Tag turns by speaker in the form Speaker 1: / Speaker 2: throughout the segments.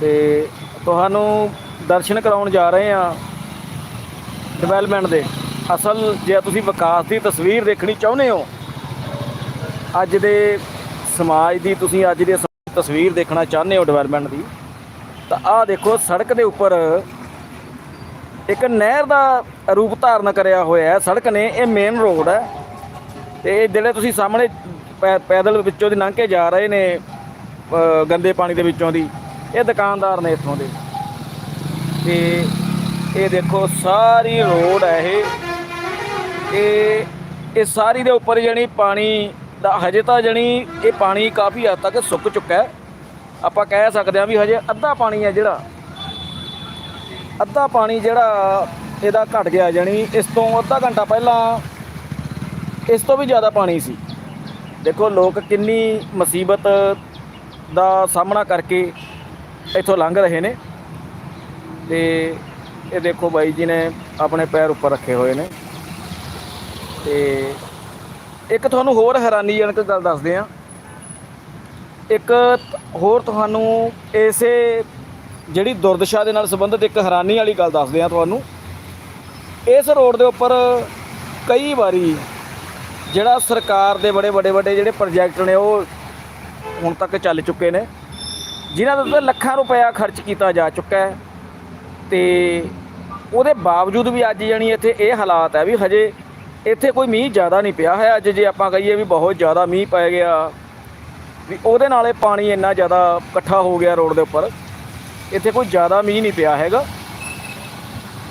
Speaker 1: ਤੇ ਤੁਹਾਨੂੰ ਦਰਸ਼ਨ ਕਰਾਉਣ ਜਾ ਰਹੇ ਆ ਡਿਵੈਲਪਮੈਂਟ ਦੇ। ਅਸਲ ਜੇ ਤੁਸੀਂ ਵਿਕਾਸ ਦੀ ਤਸਵੀਰ ਦੇਖਣੀ ਚਾਹੁੰਦੇ ਹੋ, ਅੱਜ ਦੇ ਸਮਾਜ ਦੀ ਤੁਸੀਂ ਅੱਜ ਦੀ ਤਸਵੀਰ ਦੇਖਣਾ ਚਾਹੁੰਦੇ ਹੋ ਡਿਵੈਲਪਮੈਂਟ ਦੀ, ਤਾਂ ਆਹ ਦੇਖੋ ਸੜਕ ਦੇ ਉੱਪਰ ਇੱਕ ਨਹਿਰ ਦਾ ਰੂਪ ਧਾਰਨ ਕਰਿਆ ਹੋਇਆ ਹੈ। ਸੜਕ ਨੇ ਇਹ ਮੇਨ ਰੋਡ ਹੈ ਤੇ ਇਹ ਜਿਹੜੇ ਤੁਸੀਂ ਸਾਹਮਣੇ ਪੈ- ਪੈਦਲ ਵਿੱਚੋਂ ਦੀ ਲੰਘ ਕੇ ਜਾ ਰਹੇ ਨੇ ਗੰਦੇ ਪਾਣੀ ਦੇ ਵਿੱਚੋਂ ਦੀ ਇਹ ਦੁਕਾਨਦਾਰ ਨੇ ਇੱਥੋਂ ਦੇ। ਤੇ ਇਹ ਦੇਖੋ ਸਾਰੀ ਰੋਡ ਹੈ ਇਹ। ਇਹ ਇਹ ਸਾਰੀ ਦੇ ਉੱਪਰ ਜਣੀ ਪਾਣੀ ਦਾ ਹਜੇ ਤਾਂ ਜਣੀ ਇਹ ਪਾਣੀ ਕਾਫੀ ਹੱਦ ਤੱਕ ਸੁੱਕ ਚੁੱਕਾ ਹੈ। ਆਪਾਂ ਕਹਿ ਸਕਦੇ ਹਾਂ ਵੀ ਹਜੇ ਅੱਧਾ ਪਾਣੀ ਹੈ ਜਿਹੜਾ। ਅੱਧਾ ਪਾਣੀ ਜਿਹੜਾ ਇਹਦਾ ਘਟ ਗਿਆ ਜਣੀ ਇਸ ਤੋਂ ਅੱਧਾ ਘੰਟਾ ਪਹਿਲਾਂ ਇਸ ਤੋਂ ਵੀ ਜ਼ਿਆਦਾ ਪਾਣੀ ਸੀ। ਦੇਖੋ ਲੋਕ ਕਿੰਨੀ ਮੁਸੀਬਤ ਦਾ ਸਾਹਮਣਾ ਕਰਕੇ ਇੱਥੋਂ ਲੰਘ ਰਹੇ ਨੇ। ਤੇ ਇਹ ਦੇਖੋ ਬਾਈ ਜੀ ਨੇ ਆਪਣੇ ਪੈਰ ਉੱਪਰ ਰੱਖੇ ਹੋਏ ਨੇ। ਤੇ ਇੱਕ ਤੁਹਾਨੂੰ ਹੋਰ ਹੈਰਾਨੀਜਨਕ ਗੱਲ ਦੱਸਦੇ ਆ ਇੱਕ ਹੋਰ ਤੁਹਾਨੂੰ ਇਸੇ ਜਿਹੜੀ ਦੁਰਦਸ਼ਾ ਦੇ ਨਾਲ ਸੰਬੰਧਿਤ ਇੱਕ ਹੈਰਾਨੀ ਵਾਲੀ ਗੱਲ ਦੱਸਦੇ ਆ ਤੁਹਾਨੂੰ। ਇਸ ਰੋਡ ਦੇ ਉੱਪਰ ਕਈ ਵਾਰੀ ਜਿਹੜਾ ਸਰਕਾਰ ਦੇ ਬੜੇ ਵੱਡੇ ਵੱਡੇ ਜਿਹੜੇ ਪ੍ਰੋਜੈਕਟ ਨੇ ਉਹ ਹੁਣ ਤੱਕ ਚੱਲ ਚੁੱਕੇ ਨੇ। ਜਿਨ੍ਹਾਂ ਦੇ ਉੱਤੇ ਲੱਖਾਂ ਰੁਪਇਆ ਖਰਚ ਕੀਤਾ ਜਾ ਚੁੱਕਾ ਹੈ। ਤੇ ਉਹਦੇ ਬਾਵਜੂਦ ਵੀ ਅੱਜ ਜਾਣੀ ਇੱਥੇ ਇਹ ਹਾਲਾਤ ਹੈ ਵੀ ਹਜੇ ਇੱਥੇ ਕੋਈ ਮੀਂਹ ਜ਼ਿਆਦਾ ਨਹੀਂ ਪਿਆ ਹੈ। ਅੱਜ ਜੇ ਆਪਾਂ ਕਹੀਏ ਵੀ ਬਹੁਤ ਜ਼ਿਆਦਾ ਮੀਂਹ ਪੈ ਗਿਆ, ਵੀ ਉਹਦੇ ਨਾਲੇ ਪਾਣੀ ਇੰਨਾ ਜ਼ਿਆਦਾ ਇਕੱਠਾ ਹੋ ਗਿਆ ਰੋਡ ਦੇ ਉੱਪਰ, ਇੱਥੇ ਕੋਈ ਜ਼ਿਆਦਾ ਮੀਂਹ ਨਹੀਂ ਪਿਆ ਹੈਗਾ।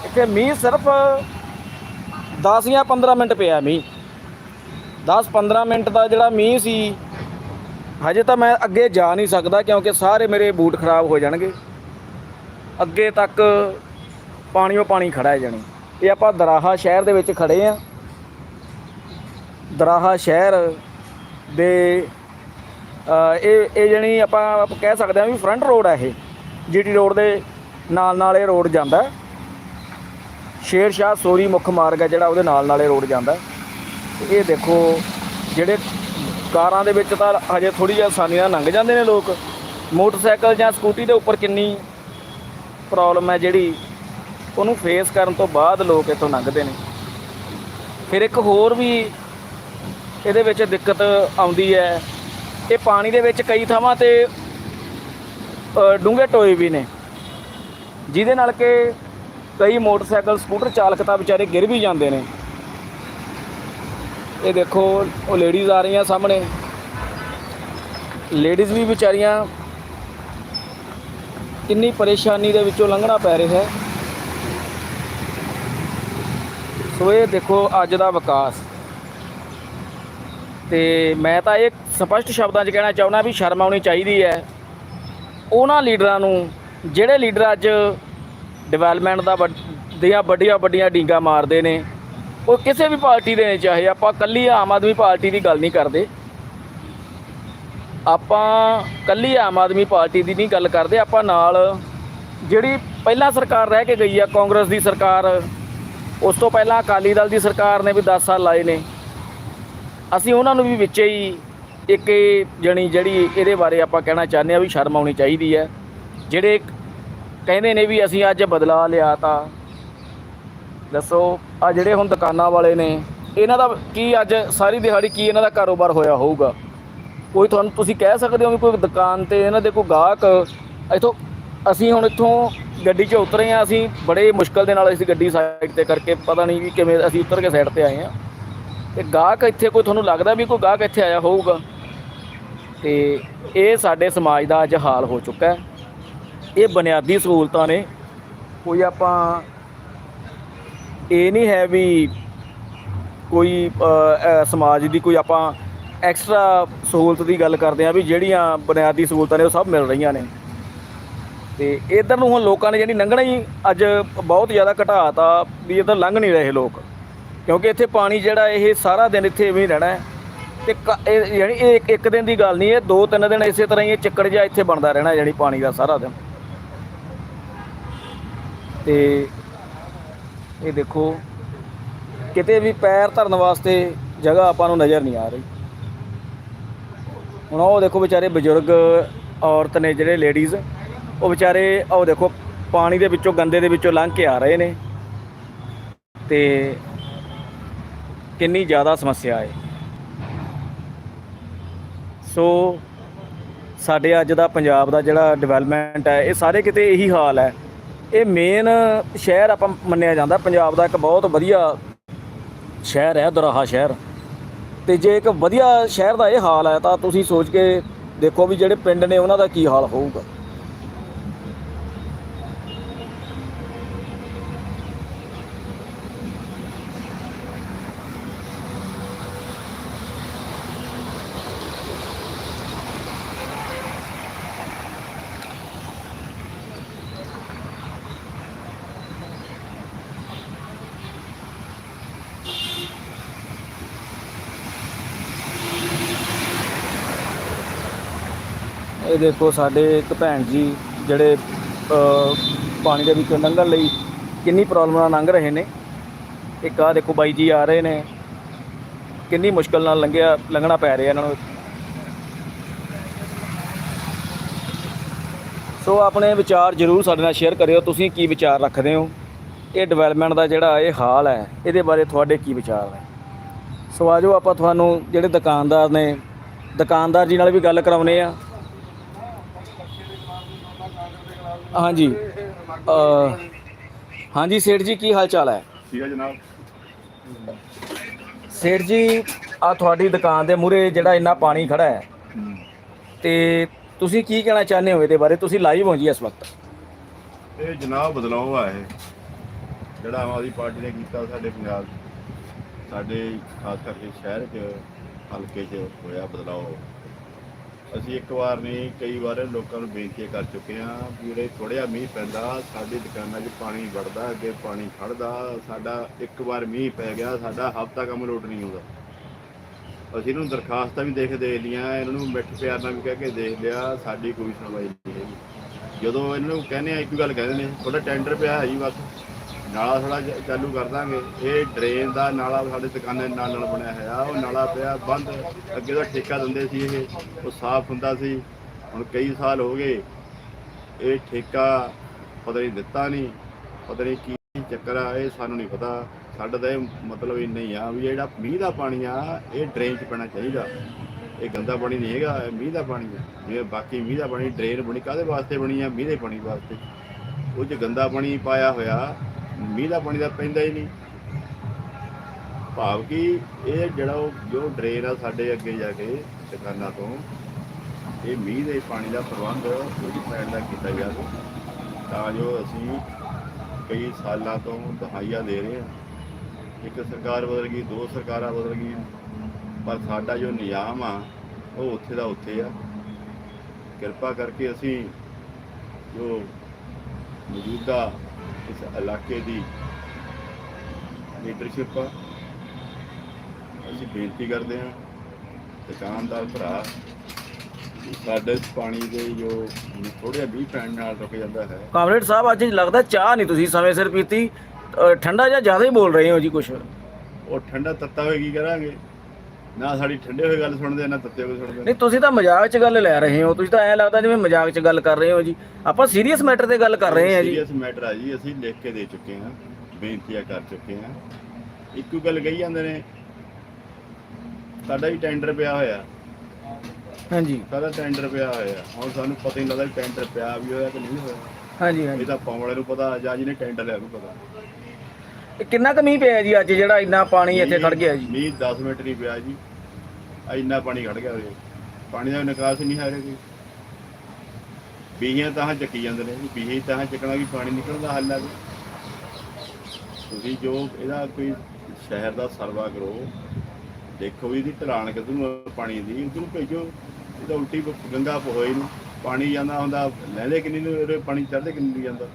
Speaker 1: ਇੱਥੇ ਮੀਂਹ ਸਿਰਫ 10 ਜਾਂ 15 ਮਿੰਟ ਪਿਆ ਮੀਂਹ। 10-15 ਮਿੰਟ ਦਾ ਜਿਹੜਾ ਮੀਂਹ ਸੀ ਹਜੇ ਤਾਂ ਮੈਂ ਅੱਗੇ ਜਾ ਨਹੀਂ ਸਕਦਾ ਕਿਉਂਕਿ ਸਾਰੇ ਮੇਰੇ ਬੂਟ ਖਰਾਬ ਹੋ ਜਾਣਗੇ। ਅੱਗੇ ਤੱਕ ਪਾਣੀਓ ਪਾਣੀ ਖੜਾ ਹੈ ਜਾਣੀ। ਇਹ ਆਪਾਂ ਦਰਾਹਾ ਸ਼ਹਿਰ ਦੇ ਵਿੱਚ ਖੜੇ ਆ ਦਰਾਹਾ ਸ਼ਹਿਰ ਦੇ ਇਹ ਇਹ ਜਣੀ ਆਪਾਂ ਕਹਿ ਸਕਦੇ ਹਾਂ ਵੀ ਫਰੰਟ ਰੋਡ ਹੈ ਇਹ। ਜੀਟੀ ਰੋਡ ਦੇ ਨਾਲ ਨਾਲ ਇਹ ਰੋਡ ਜਾਂਦਾ ਸ਼ੇਰ ਸ਼ਾਹ ਸੋਰੀ ਮੁੱਖ ਮਾਰਗ ਹੈ ਜਿਹੜਾ ਉਹਦੇ ਨਾਲ ਨਾਲ ਇਹ ਰੋਡ ਜਾਂਦਾ ਇਹ ਦੇਖੋ ਜਿਹੜੇ ਕਾਰਾਂ ਦੇ ਵਿੱਚ ਤਾਂ ਹਜੇ ਥੋੜੀ ਜਿਹੀ ਆਸਾਨੀ ਨਾਲ ਲੰਘ ਜਾਂਦੇ ਨੇ ਲੋਕ। ਮੋਟਰਸਾਈਕਲ ਜਾਂ ਸਕੂਟੀ ਦੇ ਉੱਪਰ ਕਿੰਨੀ ਪ੍ਰੋਬਲਮ ਹੈ ਜਿਹੜੀ ਉਹਨੂੰ ਫੇਸ ਕਰਨ ਤੋਂ ਬਾਅਦ ਲੋਕ ਇੱਥੋਂ ਲੰਘਦੇ ਨੇ। ਫਿਰ ਇੱਕ ਹੋਰ ਵੀ ਇਹਦੇ ਵਿੱਚ ਦਿੱਕਤ ਆਉਂਦੀ ਹੈ। ਇਹ ਪਾਣੀ ਦੇ ਵਿੱਚ ਕਈ ਥਾਵਾਂ ਤੇ ਡੂੰਘੇ ਟੋਏ ਵੀ ਨੇ। ਜਿਹਦੇ ਨਾਲ ਕਿ ਕਈ ਮੋਟਰਸਾਈਕਲ, ਸਕੂਟਰ ਚਾਲਕ ਤਾਂ ਵਿਚਾਰੇ ਗਿਰ ਵੀ ਜਾਂਦੇ ਨੇ। ਇਹ ਦੇਖੋ, ਉਹ ਲੇਡੀਜ਼ ਆ ਰਹੀਆਂ ਸਾਹਮਣੇ। ਲੇਡੀਜ਼ ਵੀ ਵਿਚਾਰੀਆਂ ਕਿੰਨੀ ਪਰੇਸ਼ਾਨੀ ਦੇ ਵਿੱਚੋਂ ਲੰਘਣਾ ਪੈ ਰਿਹਾ ਹੈ। ਸੋ ਇਹ ਦੇਖੋ ਅੱਜ ਦਾ ਵਿਕਾਸ। ਤੇ ਮੈਂ ਤਾਂ ਇਹ ਸਪਸ਼ਟ ਸ਼ਬਦਾਂ 'ਚ ਕਹਿਣਾ ਚਾਹੁੰਦਾ ਵੀ ਸ਼ਰਮ ਆਉਣੀ ਚਾਹੀਦੀ ਹੈ। ਉਹਨਾਂ ਲੀਡਰਾਂ ਨੂੰ, ਜਿਹੜੇ ਲੀਡਰ ਅੱਜ ਡਿਵੈਲਪਮੈਂਟ ਦਾ ਵੱਡ- ਦੀਆਂ ਵੱਡੀਆਂ ਵੱਡੀਆਂ ਡੀਂਗਾ ਮਾਰਦੇ ਨੇ ਉਹ ਕਿਸੇ ਵੀ ਪਾਰਟੀ ਦੇ ਨੇ, ਚਾਹੇ ਆਪਾਂ ਕੱਲੀ ਆਮ ਆਦਮੀ ਪਾਰਟੀ ਦੀ ਗੱਲ ਨਹੀਂ ਕਰਦੇ। ਆਪਾਂ ਕੱਲੀ ਆਮ ਆਦਮੀ ਪਾਰਟੀ ਦੀ ਨਹੀਂ ਗੱਲ ਕਰਦੇ, ਆਪਾਂ ਨਾਲ ਜਿਹੜੀ ਪਹਿਲਾਂ ਸਰਕਾਰ ਰਹਿ ਕੇ ਗਈ ਆ, ਕਾਂਗਰਸ ਦੀ ਸਰਕਾਰ, ਉਸ ਤੋਂ ਪਹਿਲਾਂ ਅਕਾਲੀ ਦਲ ਦੀ ਸਰਕਾਰ ਨੇ ਵੀ 10 ਸਾਲ ਲਾਏ ਨੇ। ਅਸੀਂ ਉਹਨਾਂ ਨੂੰ ਵੀ ਵਿੱਚੇ ਹੀ ਇੱਕ ਇਹ ਜਣੀ ਜਿਹੜੀ ਇਹਦੇ ਬਾਰੇ ਆਪਾਂ ਕਹਿਣਾ ਚਾਹੁੰਦੇ ਆ ਵੀ ਸ਼ਰਮ ਆਉਣੀ ਚਾਹੀਦੀ ਹੈ। ਜਿਹੜੇ ਕਹਿੰਦੇ ਨੇ ਵੀ ਅਸੀਂ ਅੱਜ ਬਦਲਾ ਲਿਆ ਤਾਂ ਦੱਸੋ, ਆ ਜਿਹੜੇ ਹੁਣ ਦੁਕਾਨਾਂ ਵਾਲੇ ਨੇ, ਇਹਨਾਂ ਦਾ ਕੀ ਅੱਜ ਸਾਰੀ ਦਿਹਾੜੀ ਕੀ ਇਹਨਾਂ ਦਾ ਕਾਰੋਬਾਰ ਹੋਇਆ ਹੋਊਗਾ? ਕੋਈ ਤੁਹਾਨੂੰ ਤੁਸੀਂ ਕਹਿ ਸਕਦੇ ਹੋ ਵੀ ਕੋਈ ਦੁਕਾਨ ਤੇ ਇਹਨਾਂ ਦੇ ਕੋਈ ਗਾਹਕ, ਇੱਥੋਂ ਅਸੀਂ ਹੁਣ ਇੱਥੋਂ ਗੱਡੀ 'ਚ ਉਤਰੇ ਆ ਅਸੀਂ ਬੜੇ ਮੁਸ਼ਕਲ ਦੇ ਨਾਲ ਅਸੀਂ ਗੱਡੀ ਸਾਈਡ ਤੇ ਕਰਕੇ ਪਤਾ ਨਹੀਂ ਵੀ ਕਿਵੇਂ ਅਸੀਂ ਉਤਰ ਕੇ ਸਾਈਡ ਤੇ ਆਏ ਆ ਤੇ ਗਾਹਕ ਇੱਥੇ ਕੋਈ ਤੁਹਾਨੂੰ ਲੱਗਦਾ ਵੀ ਕੋਈ ਗਾਹਕ ਇੱਥੇ ਆਇਆ ਹੋਊਗਾ? ਤੇ ਇਹ ਸਾਡੇ ਸਮਾਜ ਦਾ ਅੱਜ ਹਾਲ ਹੋ ਚੁੱਕਾ ਹੈ। ਇਹ ਬੁਨਿਆਦੀ ਸਹੂਲਤਾਂ ਨੇ। ਕੋਈ ਆਪਾਂ ਇਹ ਨਹੀਂ ਹੈ ਵੀ ਕੋਈ ਸਮਾਜ ਦੀ ਕੋਈ ਆਪਾਂ ਐਕਸਟਰਾ ਸਹੂਲਤ ਦੀ ਗੱਲ ਕਰਦੇ ਆ ਵੀ ਜਿਹੜੀਆਂ ਬੁਨਿਆਦੀ ਸਹੂਲਤਾਂ ਨੇ ਉਹ ਸਭ ਮਿਲ ਰਹੀਆਂ ਨੇ। ਤੇ ਇਧਰ ਨੂੰ ਹੁਣ ਲੋਕਾਂ ਨੇ ਜਿਹੜੀ ਲੰਘਣਾ ਹੀ, ਅੱਜ ਬਹੁਤ ਜ਼ਿਆਦਾ ਘਟਾਤਾ ਵੀ ਇਧਰ ਲੰਘ ਨਹੀਂ ਰਹੇ ਲੋਕ। ਕਿਉਂਕਿ ਇੱਥੇ ਪਾਣੀ ਜਿਹੜਾ ਇਹ ਸਾਰਾ ਦਿਨ ਇੱਥੇ ਇਵੇਂ ਰਹਿਣਾ ਹੈ। ਤੇ ਕ- ਇਹ ਯਾਨੀ ਇਹ ਇੱਕ- ਇੱਕ ਦਿਨ ਦੀ ਗੱਲ ਨਹੀਂ ਹੈ ਦੋ ਤਿੰਨ ਦਿਨ ਇਸੇ ਤਰ੍ਹਾਂ ਹੀ ਇਹ ਚੱਕੜ ਜਿਹਾ ਇੱਥੇ ਬਣਦਾ ਰਹਿਣਾ ਯਾਨੀ ਪਾਣੀ ਦਾ ਸਾਰਾ ਦਿਨ। ਤੇ ਇਹ ਦੇਖੋ, ਕਿਤੇ ਵੀ ਪੈਰ ਧਰਨ ਵਾਸਤੇ ਜਗ੍ਹਾ ਆਪਾਂ ਨੂੰ ਨਜ਼ਰ ਨਹੀਂ ਆ ਰਹੀ। ਹੁਣ ਉਹ ਦੇਖੋ ਵਿਚਾਰੇ ਬਜ਼ੁਰਗ ਔਰਤ ਨੇ ਜਿਹੜੇ ਲੇਡੀਜ਼ ਉਹ ਵਿਚਾਰੇ, ਉਹ ਦੇਖੋ ਪਾਣੀ ਦੇ ਵਿੱਚੋਂ, ਗੰਦੇ ਦੇ ਵਿੱਚੋਂ ਲੰਘ ਕੇ ਆ ਰਹੇ ਨੇ। ਤੇ ਕਿੰਨੀ ਜ਼ਿਆਦਾ ਸਮੱਸਿਆ ਹੈ। ਸੋ ਸਾਡੇ ਅੱਜ ਦਾ ਪੰਜਾਬ ਦਾ ਜਿਹੜਾ ਡਿਵੈਲਪਮੈਂਟ ਹੈ, ਇਹ ਸਾਰੇ ਕਿਤੇ ਇਹੀ ਹਾਲ ਹੈ। ਇਹ ਮੇਨ ਸ਼ਹਿਰ ਆਪਾਂ ਮੰਨਿਆ ਜਾਂਦਾ, ਪੰਜਾਬ ਦਾ ਇੱਕ ਬਹੁਤ ਵਧੀਆ ਸ਼ਹਿਰ ਹੈ, ਦੁਰਾਹਾ ਸ਼ਹਿਰ। ਤੇ ਜੇ ਇੱਕ ਵਧੀਆ ਸ਼ਹਿਰ ਦਾ ਇਹ ਹਾਲ ਹੈ, ਤਾਂ ਤੁਸੀਂ ਸੋਚ ਕੇ ਦੇਖੋ ਵੀ ਜਿਹੜੇ ਪਿੰਡ ਨੇ ਉਹਨਾਂ ਦਾ ਕੀ ਹਾਲ ਹੋਊਗਾ। ਦੇਖੋ, ਸਾਡੇ ਇੱਕ ਭੈਣ ਜੀ ਜਿਹੜੇ ਪਾਣੀ ਦੇ ਵਿੱਚੋਂ ਲੰਘਣ ਲਈ ਕਿੰਨੀ ਪ੍ਰੋਬਲਮ ਨਾਲ ਲੰਘ ਰਹੇ ਨੇ। ਇੱਕ ਆ ਦੇਖੋ ਬਾਈ ਜੀ ਆ ਰਹੇ ਨੇ। ਕਿੰਨੀ ਮੁਸ਼ਕਲ ਨਾਲ ਲੰਘਿਆ, ਲੰਘਣਾ ਪੈ ਰਿਹਾ ਇਹਨਾਂ ਨੂੰ। ਸੋ ਆਪਣੇ ਵਿਚਾਰ ਜਰੂਰ ਸਾਡੇ ਨਾਲ ਸ਼ੇਅਰ ਕਰਿਓ। ਤੁਸੀਂ ਕੀ ਵਿਚਾਰ ਰੱਖਦੇ ਹੋ? ਇਹ ਡਿਵੈਲਪਮੈਂਟ ਦਾ ਜਿਹੜਾ ਇਹ ਹਾਲ ਹੈ, ਇਹਦੇ ਬਾਰੇ ਤੁਹਾਡੇ ਕੀ ਵਿਚਾਰ ਨੇ? ਸੋ ਆਜੋ ਆਪਾਂ ਤੁਹਾਨੂੰ ਜਿਹੜੇ ਦੁਕਾਨਦਾਰ ਨੇ, ਦੁਕਾਨਦਾਰ ਜੀ ਨਾਲ ਵੀ ਗੱਲ ਕਰਾਉਨੇ ਆ ਹਾਂਜੀ। ਅ, ਹਾਂਜੀ ਸੇਠ ਜੀ ਕੀ ਹਾਲ ਚਾਲ ਹੈ?
Speaker 2: ਠੀਕ ਹੈ ਜਨਾਬ।
Speaker 1: ਸੇਠ ਜੀ ਆ ਤੁਹਾਡੀ ਦੁਕਾਨ ਦੇ ਮੂਹਰੇ ਜਿਹੜਾ ਇੰਨਾ ਪਾਣੀ ਖੜਾ ਹੈ। ਤੇ ਤੁਸੀਂ ਕੀ ਕਹਿਣਾ ਚਾਹੁੰਦੇ ਹੋ ਇਹਦੇ ਬਾਰੇ? ਤੁਸੀਂ ਲਾਈਵ ਹੋ ਜੀ ਇਸ ਵਕਤ।
Speaker 2: ਇਹ ਜਨਾਬ ਬਦਲਾਅ ਆ ਇਹ। ਜਿਹੜਾ ਆਮ ਆਦਮੀ ਪਾਰਟੀ ਨੇ ਕੀਤਾ ਸਾਡੇ ਪੰਜਾਬ 'ਚ, ਸਾਡੇ ਖਾਸ ਕਰਕੇ ਸ਼ਹਿਰ 'ਚ ਹਲਕੇ 'ਚ ਹੋਇਆ ਬਦਲਾਅ ਅਸੀਂ ਇੱਕ ਵਾਰ ਨਹੀਂ, ਕਈ ਵਾਰ ਲੋਕਾਂ ਨੂੰ ਬੇਨਤੀ ਕਰ ਚੁੱਕੇ ਹਾਂ ਵੀ ਉਰੇ ਥੋੜ੍ਹਾ ਮੀਂਹ ਪੈਂਦਾ, ਸਾਡੀ ਦੁਕਾਨਾਂ 'ਚ ਪਾਣੀ ਵੜਦਾ, ਅੱਗੇ ਪਾਣੀ ਖੜਦਾ ਸਾਡਾ ਇੱਕ ਵਾਰ ਮੀਂਹ ਪੈ ਗਿਆ, ਸਾਡਾ ਹਫ਼ਤਾ ਕੰਮ ਲੋਟ ਨਹੀਂ ਹੁੰਦਾ ਅਸੀਂ ਇਹਨੂੰ ਦਰਖਾਸਤਾਂ ਵੀ ਦੇਖ ਦੇ ਲੀਆਂ ਇਹਨਾਂ ਨੂੰ ਮਿੱਠ ਪਿਆਰ ਨਾਲ ਵੀ ਕਹਿ ਕੇ ਦੇਖ ਲਿਆ, ਸਾਡੀ ਕੋਈ ਸੁਣਵਾਈ ਨਹੀਂ ਹੈਗੀ। ਜਦੋਂ ਇਹਨਾਂ ਨੂੰ ਕਹਿੰਦੇ ਆ, ਇੱਕ ਗੱਲ ਕਹਿੰਦੇ ਨੇ ਤੁਹਾਡਾ ਟੈਂਡਰ ਪਿਆ ਹੈ ਜੀ ਬਸ। ਨਾਲਾ ਥੋੜਾ ਚਾਲੂ ਕਰ ਦਾਂਗੇ। ਇਹ ਡਰੇਨ ਦਾ ਨਾਲਾ ਸਾਡੇ ਦੁਕਾਨਾਂ ਦੇ ਨਾਲ ਨਾਲ ਬਣਿਆ ਹੋਇਆ। ਉਹ ਨਾਲਾ ਪਿਆ ਬੰਦ। ਅੱਗੇ ਦਾ ਠੇਕਾ ਦਿੰਦੇ ਸੀ ਇਹ। ਉਹ ਸਾਫ਼ ਹੁੰਦਾ ਸੀ। ਹੁਣ ਕਈ ਸਾਲ ਹੋ ਗਏ। ਇਹ ਠੇਕਾ ਪਤਾ ਨਹੀਂ ਦਿੱਤਾ ਨਹੀਂ। ਪਤਾ ਨਹੀਂ ਕੀ ਚੱਕਰ ਆ, ਇਹ ਸਾਨੂੰ ਨਹੀਂ ਪਤਾ। ਸਾਡਾ ਤਾਂ ਇਹ ਮਤਲਬ ਇੰਨਾ ਹੀ ਆ ਵੀ ਜਿਹੜਾ ਮੀਂਹ ਦਾ ਪਾਣੀ ਆ, ਇਹ ਡਰੇਨ 'ਚ ਪੈਣਾ ਚਾਹੀਦਾ। ਇਹ ਗੰਦਾ ਪਾਣੀ ਨਹੀਂ ਹੈਗਾ, ਇਹ ਮੀਂਹ ਦਾ ਪਾਣੀ ਆ। ਜਿਵੇਂ ਬਾਕੀ ਮੀਂਹ ਦਾ ਪਾਣੀ ਡਰੇਨ ਬਣੀ, ਕਾਹਦੇ ਵਾਸਤੇ ਬਣੀ ਆ? ਮੀਂਹ ਦੇ ਪਾਣੀ ਵਾਸਤੇ। ਉਹ 'ਚ ਗੰਦਾ ਪਾਣੀ ਪਾਇਆ ਹੋਇਆ। ਮੀਂਹ ਦਾ ਪਾਣੀ ਦਾ ਪੈਂਦਾ ਹੀ ਨਹੀਂ। ਭਾਵ ਕਿ ਇਹ ਜਿਹੜਾ ਉਹ ਜੋ ਡਰੇਨ ਆ ਸਾਡੇ ਅੱਗੇ ਜਾ ਕੇ ਦੁਕਾਨਾਂ ਤੋਂ, ਇਹ ਮੀਂਹ ਦੇ ਪਾਣੀ ਦਾ ਪ੍ਰਬੰਧ ਪੂਰੀ ਪੈਣ ਦਾ ਕੀਤਾ ਜਾਵੇ ਤਾਂ ਜੋ ਅਸੀਂ ਕਈ ਸਾਲਾਂ ਤੋਂ ਦਹਾਈਆਂ ਦੇ ਰਹੇ ਹਾਂ। ਇੱਕ ਸਰਕਾਰ ਬਦਲ ਗਈ, ਦੋ ਸਰਕਾਰਾਂ ਬਦਲ ਗਈਆਂ। ਪਰ ਸਾਡਾ ਜੋ ਨਿਯਾਮ ਆ, ਉਹ ਉੱਥੇ ਦਾ ਉੱਥੇ ਆ। ਕਿਰਪਾ ਕਰਕੇ ਅਸੀਂ ਜੋ ਮੌਜੂਦਾ ਇਸ ਇਲਾਕੇ ਦੀ ਲੀਡਰਸ਼ਿਪ ਆ। ਅਸੀਂ ਬੇਨਤੀ ਕਰਦੇ ਹਾਂ ਦੁਕਾਨਦਾਰ ਭਰਾ ਸਾਡੇ ਪਾਣੀ ਦੇ ਜੋ ਥੋੜ੍ਹਾ ਵੀ ਪੈਣ ਨਾਲ ਰੁਕ ਜਾਂਦਾ ਹੈ।
Speaker 1: ਕਾਮਰੇਡ ਸਾਹਿਬ ਅੱਜ ਲੱਗਦਾ ਚਾਹ ਨਹੀਂ ਤੁਸੀਂ ਸਮੇਂ ਸਿਰ ਪੀਤੀ। ਠੰਡਾ ਜਾਂ ਜ਼ਿਆਦਾ ਹੀ ਬੋਲ ਰਹੇ ਹੋ ਜੀ ਕੁਛ।
Speaker 2: ਉਹ ਠੰਡਾ ਤੱਤਾ ਹੋਏ ਕੀ ਕਰਾਂਗੇ? ਨਾ ਸਾਡੀ ਠੰਡੇ ਹੋਏ ਗੱਲ ਸੁਣਦੇ ਨਾ ਤੱਤੇ ਹੋਏ ਸੁਣਦੇ।
Speaker 1: ਨਹੀਂ ਤੁਸੀਂ ਤਾਂ ਮਜ਼ਾਕ 'ਚ ਗੱਲ ਲੈ ਰਹੇ ਹੋ ਤੁਸੀਂ ਤਾਂ ਐਂ ਲੱਗਦਾ ਜਿਵੇਂ ਮਜ਼ਾਕ 'ਚ ਗੱਲ ਕਰ ਰਹੇ ਹੋ ਜੀ। ਆਪਾਂ ਸੀਰੀਅਸ ਮੈਟਰ ਤੇ ਗੱਲ ਕਰ ਰਹੇ ਹਾਂ ਜੀ।
Speaker 2: ਸੀਰੀਅਸ ਮੈਟਰ ਆ ਜੀ ਅਸੀਂ ਲਿਖ ਕੇ ਦੇ ਚੁੱਕੇ ਹਾਂ ਬੇਨਤੀਆਂ ਕਰ ਚੁੱਕੇ ਹਾਂ। ਇੱਕੋ ਗੱਲ ਕਹੀ ਜਾਂਦੇ ਨੇ ਸਾਡਾ ਵੀ ਟੈਂਡਰ ਪਿਆ ਹੋਇਆ।
Speaker 1: ਹਾਂਜੀ।
Speaker 2: ਸਾਡਾ ਟੈਂਡਰ ਪਿਆ ਹੋਇਆ। ਹੁਣ ਸਾਨੂੰ ਪਤਾ ਹੀ ਨਹੀਂ ਲੱਗਦਾ ਟੈਂਡਰ ਪਿਆ ਵੀ ਹੋਇਆ ਕਿ ਨਹੀਂ ਹੋਇਆ।
Speaker 1: ਹਾਂਜੀ ਹਾਂਜੀ।
Speaker 2: ਇਹ ਤਾਂ ਪਾਉਣ ਵਾਲੇ ਨੂੰ ਪਤਾ ਜਾਂ ਜਿਹਨੇ ਟੈਂਡਰ ਲਿਆ ਉਹਨੂੰ ਪਤਾ।
Speaker 1: ਇਹ ਕਿੰਨਾ ਕੁ ਮੀਂਹ ਪਿਆ ਜੀ ਅੱਜ ਜਿਹੜਾ ਇੰਨਾ ਪਾਣੀ ਇੱਥੇ ਖੜ ਗਿਆ ਜੀ?
Speaker 2: ਮੀਂਹ 10 ਮਿੰਟ ਨਹੀਂ ਪਿਆ ਜੀ। ਆ ਇੰਨਾ ਪਾਣੀ ਖੜ ਗਿਆ ਉਰੇ। ਪਾਣੀ ਦਾ ਨਿਕਾਸ ਹੀ ਨਹੀਂ ਹੈ ਕੋਈ ਬੀਹੀਆਂ ਤਾਂ ਚੱਕੀ ਜਾਂਦੇ ਨੇ ਬੀਹੀ ਤਾਂ ਚੱਕਣਾ ਵੀ ਪਾਣੀ ਨਿਕਲਦਾ ਹੱਲ ਆ ਤੁਸੀਂ ਜੋ ਇਹਦਾ ਕੋਈ ਸ਼ਹਿਰ ਦਾ ਸਰਵਾ ਕਰੋ। ਦੇਖੋ ਵੀ ਇਹਦੀ ਢਲਾਣ ਕਿੱਧਰ ਨੂੰ ਆ ਪਾਣੀ ਦੀ ਉਧਰ ਨੂੰ ਭੇਜੋ ਇਹਦਾ ਉਲਟੀ ਪ- ਗੰਗਾ ਪਹੋਏ ਨੂੰ। ਪਾਣੀ ਜਾਂਦਾ ਹੁੰਦਾ, ਲੈਂਦੇ ਕਿੰਨੀ ਨੂੰ ਪਾਣੀ ਚੜ੍ਹਦੇ ਕਿੰਨੀ ਨੂੰ ਜਾਂਦਾ।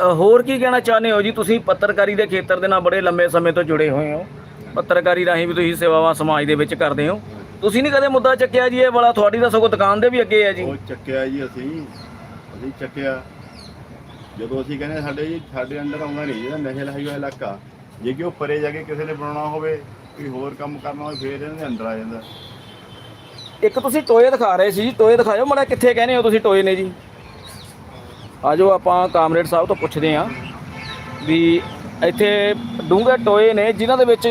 Speaker 1: ਹੋਰ ਕੀ ਕਹਿਣਾ ਚਾਹੁੰਦੇ ਹੋ ਜੀ? ਤੁਸੀਂ ਪੱਤਰਕਾਰੀ ਦੇ ਖੇਤਰ ਦੇ ਨਾਲ ਬੜੇ ਲੰਮੇ ਸਮੇਂ ਤੋਂ ਜੁੜੇ ਹੋਏ ਹੋ। ਪੱਤਰਕਾਰੀ ਰਾਹੀਂ ਵੀ ਤੁਸੀਂ ਸੇਵਾਵਾਂ ਸਮਾਜ ਦੇ ਵਿੱਚ ਕਰਦੇ ਹੋ। ਤੁਸੀਂ ਨਹੀਂ ਕਦੇ ਮੁੱਦਾ ਚੱਕਿਆ ਜੀ? ਇਹ ਵਾਲਾ ਤੁਹਾਡੀ ਤਾਂ ਸਗੋਂ ਦੁਕਾਨ ਦੇ ਵੀ ਅੱਗੇ ਹੈ ਜੀ।
Speaker 2: ਉਹ ਚੱਕਿਆ ਜੀ ਅਸੀਂ। ਅਸੀਂ ਚੱਕਿਆ। ਜਦੋਂ ਅਸੀਂ ਕਹਿੰਦੇ ਸਾਡੇ ਜੀ ਸਾਡੇ ਅੰਡਰ ਆਉਂਦਾ ਨਹੀਂ ਜਿਹੜਾ ਨਸ਼ੇ ਲਾਈ ਹੋਇਆ ਇਲਾਕਾ। ਜੇ ਕਿ ਉਹ ਪਰੇ ਜਾ ਕੇ ਕਿਸੇ ਨੇ ਬਣਾਉਣਾ ਹੋਵੇ ਕੋਈ ਹੋਰ ਕੰਮ ਕਰਨਾ ਹੋਵੇ ਫੇਰ ਇਹਨਾਂ ਦੇ ਅੰਦਰ ਆ ਜਾਂਦਾ।
Speaker 1: ਇੱਕ ਤੁਸੀਂ ਟੋਏ ਦਿਖਾ ਰਹੇ ਸੀ ਜੀ। ਟੋਏ ਦਿਖਾਇਓ ਮੜਾ ਕਿੱਥੇ ਕਹਿੰਦੇ ਹੋ ਤੁਸੀਂ ਟੋਏ ਨੇ ਜੀ? ਆਜੋ ਆਪਾਂ ਕਾਮਰੇਡ ਸਾਹਿਬ ਤੋਂ ਪੁੱਛਦੇ ਹਾਂ ਵੀ ਇੱਥੇ ਡੂੰਘੇ ਟੋਏ ਨੇ ਜਿਨ੍ਹਾਂ ਦੇ ਵਿੱਚ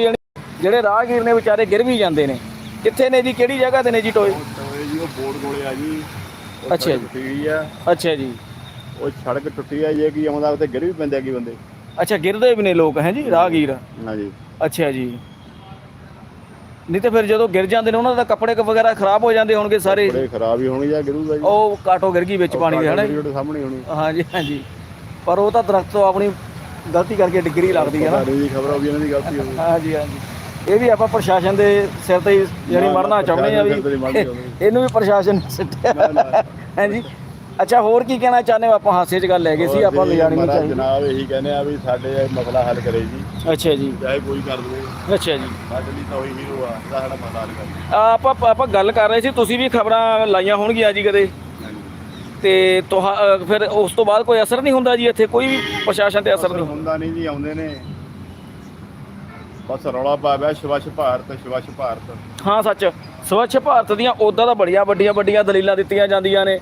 Speaker 1: ਜਿਹੜੇ ਰਾਹਗੀਰ ਨੇ ਵਿਚਾਰੇ ਗਿਰ ਵੀ ਜਾਂਦੇ ਨੇ। ਕਿੱਥੇ ਨੇ ਜੀ? ਕਿਹੜੀ ਜਗ੍ਹਾ ਤੇ ਨੇ ਜੀ ਟੋਏ?
Speaker 2: ਟੋਏ ਜੀ ਉਹ ਬੋਰਡ ਕੋਲੇ ਆ ਜੀ।
Speaker 1: ਅੱਛਾ ਜੀ।
Speaker 2: ਟੁੱਟੀ ਆ।
Speaker 1: ਅੱਛਾ ਜੀ।
Speaker 2: ਉਹ ਸੜਕ ਟੁੱਟੀ ਆ ਜੇ ਕੀ ਆਉਂਦਾ ਉੱਤੇ ਗਿਰ ਵੀ ਪੈਂਦੇ ਆ ਕੀ ਬੰਦੇ?
Speaker 1: ਅੱਛਾ ਗਿਰਦੇ ਵੀ ਨੇ ਲੋਕ ਹੈ ਜੀ ਰਾਹਗੀਰ?
Speaker 2: ਹਾਂਜੀ।
Speaker 1: ਅੱਛਾ ਜੀ। ਨਹੀਂ ਤੇ ਫਿਰ ਜਦੋਂ ਗਿਰ ਜਾਂਦੇ ਨੇ ਉਹਨਾਂ ਦਾ ਕੱਪੜੇ ਕ ਵਗੈਰਾ ਖਰਾਬ ਹੋ ਜਾਂਦੇ ਹੋਣਗੇ ਸਾਰੇ।
Speaker 2: ਬੜੇ ਖਰਾਬ ਹੀ ਹੋਣਗੇ ਜਾਂ ਗਿਰੂਗਾ ਜੀ।
Speaker 1: ਉਹ ਕਾਟੋ ਗਿਰ ਗਈ ਵਿੱਚ ਪਾਣੀ ਦੇ ਹਨਾ ਜੀ?
Speaker 2: ਤੁਹਾਡੇ ਸਾਹਮਣੇ ਹੋਣੀ।
Speaker 1: ਹਾਂਜੀ ਹਾਂਜੀ। ਪਰ ਉਹ ਤਾਂ ਦਰਖਤ ਤੋਂ ਆਪਣੀ ਗਲਤੀ ਕਰਕੇ ਡਿਗਰੀ ਲੱਗਦੀ ਹੈ ਨਾ।
Speaker 2: ਨਹੀਂ ਜੀ ਖਬਰ ਹੋ ਵੀ ਇਹਨਾਂ ਦੀ ਗਲਤੀ ਹੋਵੇ
Speaker 1: ਹਾਂਜੀ ਹਾਂਜੀ। ਇਹ ਵੀ ਆਪਾਂ ਪ੍ਰਸ਼ਾਸਨ ਦੇ ਸਿਰ ਤੇ ਹੀ ਜਿਹੜੀ
Speaker 2: ਨਾ,
Speaker 1: ਮਰਨਾ ਚਾਹੁੰਦੇ ਆ ਵੀ
Speaker 2: ਪ੍ਰਸ਼ਾਸਨ ਸਿਰ ਤੇ ਨਹੀਂ ਮਰਨੀ ਚਾਹੁੰਦੇ।
Speaker 1: ਇਹਨੂੰ ਵੀ ਪ੍ਰਸ਼ਾਸਨ ਨੇ ਸਿੱਟਿਆ
Speaker 2: ਨਾ, ਨਾ।
Speaker 1: ਹਾਂਜੀ। ਅੱਛਾ ਹੋਰ ਕੀ ਕਹਿਣਾ ਚਾਹੁੰਦੇ ਹੋ? ਆਪਾਂ ਹਾਸੇ 'ਚ ਗੱਲ ਲੈ ਗਏ ਸੀ ਆਪਾਂ ਲਿਜਾਣੀ ਨਹੀਂ ਚਾਹੀਦੀ
Speaker 2: ਜਨਾਬ ਇਹੀ ਕਹਿੰਦੇ ਆ ਵੀ ਸਾਡੇ ਇਹ ਮਸਲਾ ਹੱਲ ਕਰੇ ਜੀ।
Speaker 1: ਅੱਛਾ ਜੀ।
Speaker 2: ਚਾਹੇ ਕੋਈ ਕਰ ਦਵੇ
Speaker 1: ਅੱਛਾ ਜੀ।
Speaker 2: ਸਾਡੇ ਲਈ ਤਾਂ ਉਹੀ ਹੀਰੋ ਆ ਜਿਹੜਾ ਸਾਡਾ ਮਸਲਾ ਹੱਲ ਕਰੇ।
Speaker 1: ਆ, ਆਪਾਂ ਆਪਾਂ ਗੱਲ ਕਰ ਰਹੇ ਸੀ ਤੁਸੀਂ ਵੀ ਖਬਰਾਂ ਲਾਈਆਂ ਹੋਣਗੀਆਂ ਜੀ ਕਦੇ। ਤੇ ਤੁਹਾ ਫਿਰ ਉਸ ਤੋਂ ਬਾਅਦ ਕੋਈ ਅਸਰ ਨਹੀਂ ਹੁੰਦਾ ਜੀ ਇੱਥੇ? ਕੋਈ ਵੀ ਪ੍ਰਸ਼ਾਸਨ ਤੇ ਅਸਰ ਨਹੀਂ।
Speaker 2: ਹੁੰਦਾ ਨਹੀਂ ਜੀ ਆਉਂਦੇ ਨੇ। ਬਸ ਰੌਲਾ ਪਾ ਪਿਆ ਸਵੱਛ ਭਾਰਤ ਸਵੱਛ ਭਾਰਤ।
Speaker 1: ਹਾਂ ਸੱਚ। ਸਵੱਛ ਭਾਰਤ ਦੀਆਂ ਉਦਾਂ ਤਾਂ ਬੜੀਆਂ ਵੱਡੀਆਂ ਵੱਡੀਆਂ ਦਲੀਲਾਂ ਦਿੱਤੀਆਂ ਜਾਂਦੀਆਂ ਨੇ।